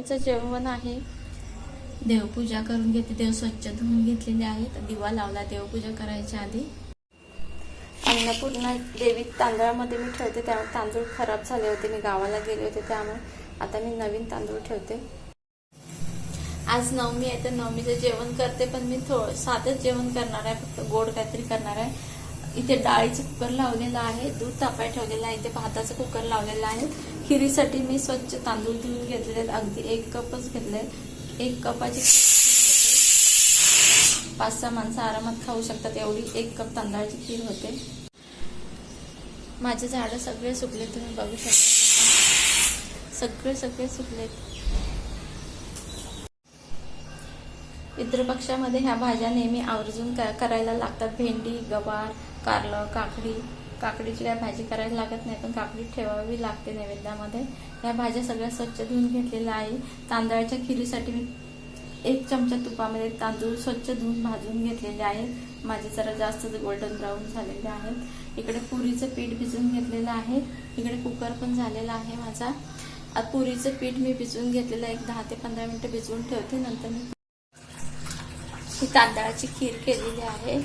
नवमीचं जेवण आहे. देवपूजा करून घेते. देव स्वच्छ धुवून घेतलेले आहेत. दिवा लावला. देवपूजा करायच्या आधी. अन्नपूर्णा देवी तांदळामध्ये मी ठेवते. त्यामुळे तांदूळ खराब झाले होते. मी गावाला गेले होते. त्यामुळे आता मी नवीन तांदूळ ठेवते. आज नवमी आहे. तर नवमीचं जेवण करते. पण मी थोडं साधंच जेवण करणार आहे. फक्त गोड काहीतरी करणार आहे. इथे डाळीचं कुकर लावलेलं आहे. दूध तापाय ठेवलेलं आहे. इथे भाताचं कुकर लावलेलं आहे. खिरीसाठी मी स्वच्छ तांदूळ धुवून घेतलेले आहेत. अगदी एक कपच घेतले एक कपाची खीर पाच सहा माणसं आरामात खाऊ शकतात. एवढी एक कप तांदळाची खीर होते. माझे झाडं सगळे सुकले. तुम्ही बघू शकता. सगळे सगळे सुकलेत. पितृपक्षामध्ये ह्या भाज्या नेहमी आवर्जून क- करायला लागतात. भेंडी गवार कारलं काकडी. काकडीची काय भाजी करायला लागत नाही पण काकडी ठेवावी लागते नैवेद्यामध्ये. ह्या भाज्या सगळ्या स्वच्छ धुवून घेतलेल्या आहे. तांदळाच्या खिरीसाठी मी एक चमचा तुपामध्ये तांदूळ स्वच्छ धुवून भाजून घेतलेले आहेत माझे जरा जास्त गोल्डन ब्राऊन झालेले आहेत. इकडे पुरीचं पीठ भिजवून घेतलेलं आहे. इकडे कुकर पण झालेला आहे माझा. आता पुरीचं पीठ मी भिजवून घेतलेलं आहे. एक दहा ते पंधरा मिनिटं भिजवून ठेवते. नंतर मी ही तांदळाची खीर केलेली आहे.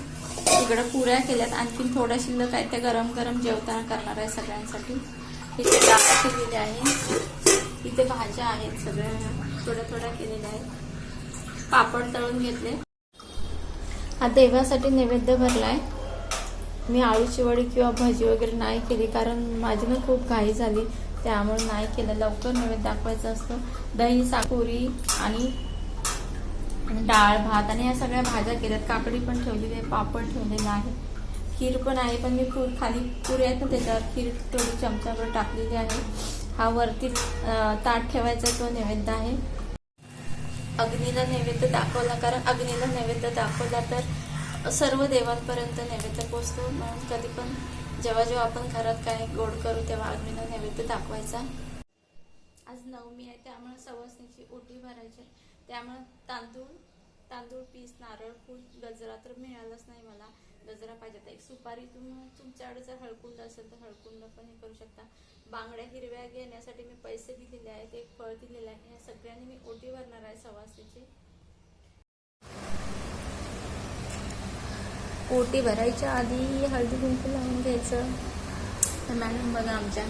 इकडं पुऱ्या केल्यात. आणखीन थोड्या शिल्लक आहे त्या गरम गरम जेवताना करणार आहे सगळ्यांसाठी. इथे डाळ केलेली आहे. इथे भाज्या आहेत सगळ्या थोड्या थोड्या केलेल्या आहेत पापड तळून घेतले. हा देवासाठी नैवेद्य भरलाय. मी आळूची वडी किंवा भाजी वगैरे नाही केली कारण माझी ना खूप घाई झाली. त्यामुळे नाही केलं. लवकर नैवेद्य दाखवायचं असतं. दही साकुरी आणि आणि डाळ भात आणि या सगळ्या भाज्या केल्यात. काकडी पण ठेवलेली आहे पापड ठेवलेलं आहे. खीर पण आहे पण मी पूर खाली पुरी आहेत ना त्याच्यावर खीर थोडी चमच्यावर टाकलेली आहे. हा वरती ताट ठेवायचा तो नैवेद्य आहे. अग्नीला नैवेद्य दाखवला कारण अग्नीला नैवेद्य दाखवला तर सर्व देवांपर्यंत नैवेद्य पोचतो म्हणून कधी पण जेव्हा जेव्हा आपण घरात काय गोड करू तेव्हा अग्नीला नैवेद्य दाखवायचा. आज नवमी आहे त्यामुळे सवासणीची ओटी भरायची आहे. त्यामुळं तांदूळ तांदूळ पीस नारळ फूल गजरा तर मिळालंच नाही मला. गजरा पाहिजे तर एक सुपारी तुम्ही तुमच्याकडे जर हळकुंड असेल तर हळकुंड पण हे करू शकता. बांगड्या हिरव्या घेण्यासाठी मी पैसे दिलेले आहेत एक फळ दिलेलं आहे. या सगळ्यांनी मी ओटी भरणार आहे सवासणीची. ओटी भरायच्या आधी हळदी कुंकू लावून घ्यायचं. मॅडम बघा आमच्या